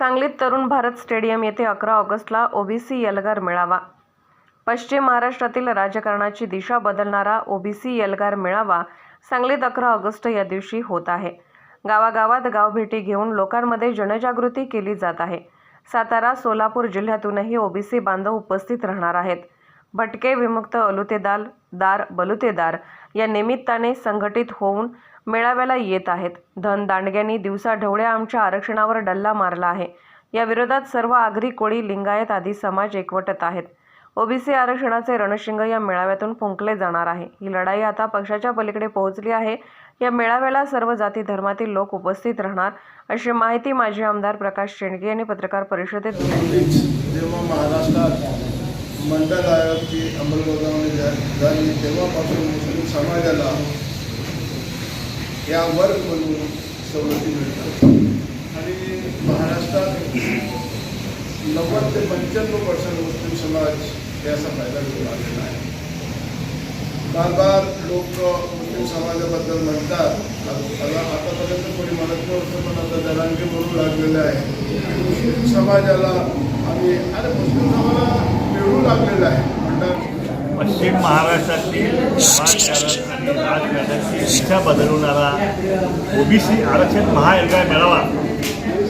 सांगलीत तरुण भारत स्टेडियम येथे अकरा ऑगस्टला ओबीसी एल्गार मेळावा. पश्चिम महाराष्ट्रातील राजकारणाची दिशा बदलणारा ओबीसी एल्गार मेळावा सांगलीत अकरा ऑगस्ट या दिवशी होत आहे. गावागावात गावभेटी घेऊन लोकांमध्ये जनजागृती केली जात आहे. सातारा सोलापूर जिल्ह्यातूनही ओबीसी बांधव उपस्थित राहणार आहेत. भटके विमुक्त अलुतेदार दार बलुतेदार या निमित्ताने संघटित होऊन मेळाव्याला येत आहेत. धन दिवसाढवळ्या आमच्या आरक्षणावर डल्ला मारला आहे. या विरोधात सर्व आगरी कोळी लिंगायत आदी समाज एकवटत आहेत. ओबीसी आरक्षणाचे रणशिंग या मेळाव्यातून फुंकले जाणार आहे. ही लढाई आता पक्षाच्या पलीकडे पोहोचली आहे. या मेळाव्याला सर्व जाती धर्मातील लोक उपस्थित राहणार अशी माहिती माजी आमदार प्रकाश शेंडगे यांनी पत्रकार परिषदेत दिली. महाराष्ट्रात मंडल आयोगाची अंमलबजावणी झाली. तेव्हापासून मुस्लिम समाजाला या वर्ग म्हणून सवलती मिळतात. आणि महाराष्ट्रात नव्वद ते पंच्याण्णव पर्सेंट मुस्लिम समाज याचा फायदा घेऊन आलेला आहे. बार बार लोक मुस्लिम समाजाबद्दल म्हणतात. आता आतापर्यंत कोणी म्हणत नव्हतं पण आता जनांगे म्हणून लागलेलं आहे. मुस्लिम समाजाला आम्ही अरे मुस्लिम समाजाला आहे पश्चिम महाराष्ट्रातील राजकारणाची बदलवणारा ओबीसी आरक्षण महाएल्गार मेळावा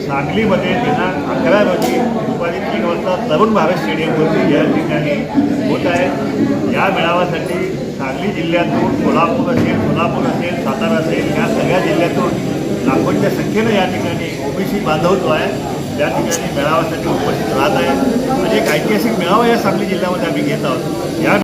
सांगलीमध्ये दिनांक अकरा रोजी दुपारी तीन वाजता तरुण भारत स्टेडियमवरती या ठिकाणी होत आहे. या मेळाव्यासाठी सांगली जिल्ह्यातून कोल्हापूर असेल सोलापूर असेल, सातारा असेल, या सगळ्या जिल्ह्यातून लाखोंच्या संख्येनं या ठिकाणी ओबीसी बांधव जो आहे, त्या ठिकाणी मेळाव्यासाठी उपस्थित राहत आहे. ऐतिहासिक मेळावा या सांगली जिल्ह्यामध्ये आम्ही घेत आहोत. या